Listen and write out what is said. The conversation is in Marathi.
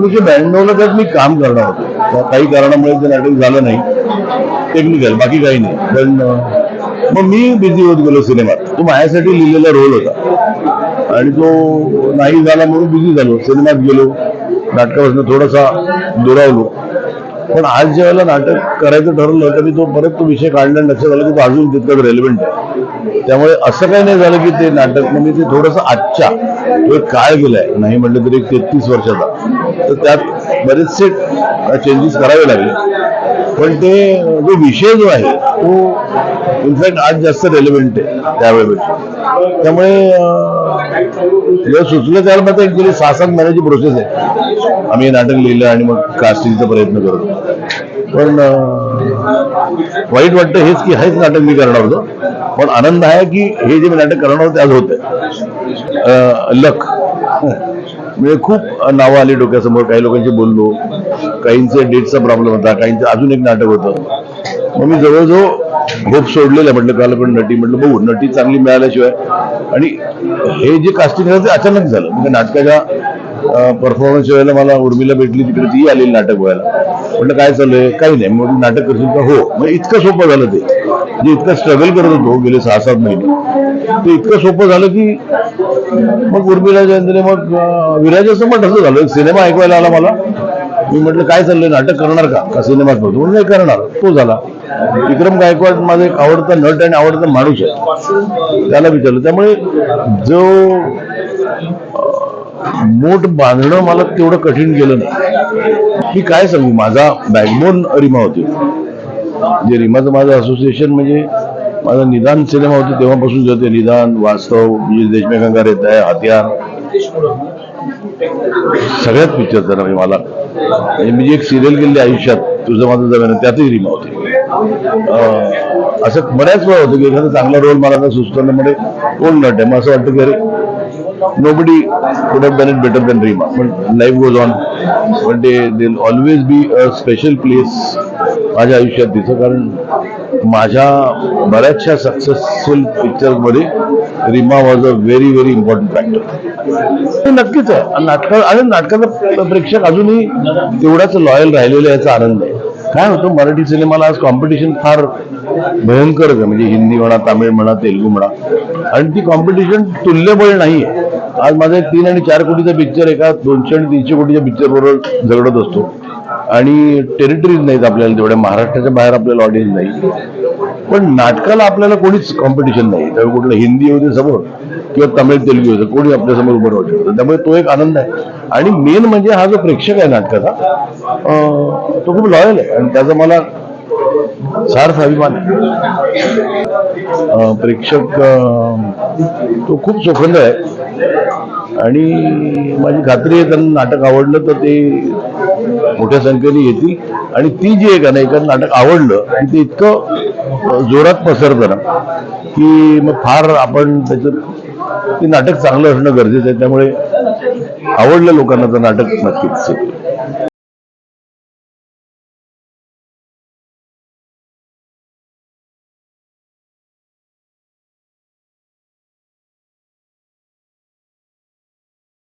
एकोणीसशे ब्याण्णवला त्यात मी काम करणार होतो काही कारणामुळे ते नाटक झालं नाही टेक्निकल बाकी काही नाही. पण मग मी बिझी होत गेलो सिनेमात. तो माझ्यासाठी लिहिलेला रोल होता. आणि तो नाही झाला म्हणून बिझी झालो. सिनेमात गेलो नाटकापासून थोडासा दुरावलो. पण आज ज्यावेळेला नाटक करायचं ठरवलं तरी तो परत तो विषय काढला लक्षात आलं की तो अजून तितकाच रेलिव्हंट आहे. त्यामुळे असं काही नाही झालं की ते नाटक म्हणजे ते थोडंसं आजच्या तो एक काळ गेलाय. नाही म्हटलं तरी एक तेहतीस वर्षाचा. तर त्यात बरेचसे चेंजेस करावे लागले. पण ते जो विषय जो आहे तो इनफॅक्ट आज जास्त रेलिव्हेंट आहे त्यावेळेपेक्षा. त्यामुळे अं, जेव्हा सुचलं त्याला मात्र ऍक्च्युली सहा सात महिन्याची प्रोसेस आहे. आम्ही नाटक लिहिलं आणि मग कास्टिंगचा प्रयत्न करतो पण वाईट वाटतं हेच की हेच नाटक मी करणार होतो. पण आनंद आहे की हे जे मी नाटक करणार होतं ते आज होतं लख. म्हणजे खूप नावं आली डोक्यासमोर काही लोकांशी बोललो. काहींचे डेटचा प्रॉब्लेम होता काहींचं अजून एक नाटक होतं. मग मी जवळजवळ होप सोडलेलं म्हटलं काल पण नटी म्हटलं बघू नटी चांगली मिळाल्याशिवाय. आणि हे जे कास्टिंग झालं ते अचानक झालं. म्हणजे नाटकाच्या परफॉर्मन्स वेळेला मला उर्मिला भेटली तिकडे ती आलेली नाटक व्हायला म्हटलं काय चाललंय काही नाही मग नाटक करशील का? हो. मग इतकं सोपं झालं ते. जे इतकं स्ट्रगल करत होतो गेले सहा सात महिने ते इतकं सोपं झालं की मग उर्मिला जयंतीने मग विराजाचं मग असं झालं सिनेमा ऐकवायला आला मला. मी म्हटलं काय चाललंय? नाटक करणार का? का सिनेमात बघतो? म्हणून नाही करणार. तो झाला. विक्रम गायकवाड माझा एक आवडता नट आणि आवडता माणूस आहे. त्याला विचारलं. त्यामुळे जो मोठ बांधणं मला तेवढं कठीण गेलं नाही. मी काय सांगू माझा बॅकबोन रिमा होती. म्हणजे रिमाचं माझं असोसिएशन म्हणजे माझा निदान सिनेमा होता तेव्हापासून जाते निदान वास्तव विजय देशमेकांकार येत आहे हत्यार सगळ्यात पिक्चर झाला म्हणजे मला. म्हणजे मी जी एक सिरियल गेली आयुष्यात तुझं माझं जमेन त्यातही रिमा होती. असं बऱ्याच वेळा होतं की एखादा चांगला रोल मला सुचतो म्हणजे कोण नट आहे? मग असं वाटतं की अरे nobody could have done it better than Reema पण life goes ऑन पण day there'll always be a special place माझ्या आयुष्यात तिचं कारण माझ्या बऱ्याचशा सक्सेसफुल पिक्चरमध्ये Reema was a very very important factor नक्कीच आहे. आणि नाटका आणि नाटकाचा प्रेक्षक अजूनही तेवढाच लॉयल राहिलेला याचा आनंद आहे. काय होतं मराठी सिनेमाला आज कॉम्पिटिशन फार भयंकर आहे. म्हणजे हिंदी म्हणा तामिळ म्हणा तेलुगू म्हणा. आणि ती कॉम्पिटिशन तुल्यबळ नाही आहे आज माझा तीन आणि चार कोटीचा पिक्चर एका दोनशे आणि तीनशे कोटीच्या पिक्चर बरोबर झगडत असतो. आणि टेरिटरीज नाहीत आपल्याला तेवढ्या. महाराष्ट्राच्या बाहेर आपल्याला ऑडियन्स नाही. पण नाटकाला आपल्याला कोणीच कॉम्पिटिशन नाही. त्यामुळे कुठलं हिंदी होते समोर किंवा तमिळ तेलुगू होतं कोणी आपल्यासमोर उभं राहू शकतं. त्यामुळे तो एक आनंद आहे. आणि मेन म्हणजे हा जो प्रेक्षक आहे नाटकाचा तो खूप लॉयल आहे. आणि त्याचा मला सार्थ अभिमान आहे. प्रेक्षक तो खूप सोखंद आहे. आणि माझी खात्री आहे त्यांना नाटक आवडलं तर ते मोठ्या संख्येने येतील. आणि ती जी एक ना एखादं नाटक आवडलं की ते इतकं जोरात पसरतं ना की मग फार आपण त्याचं ते नाटक चांगलं असणं गरजेचं आहे. त्यामुळे आवडलं लोकांना तर नाटक नक्कीच.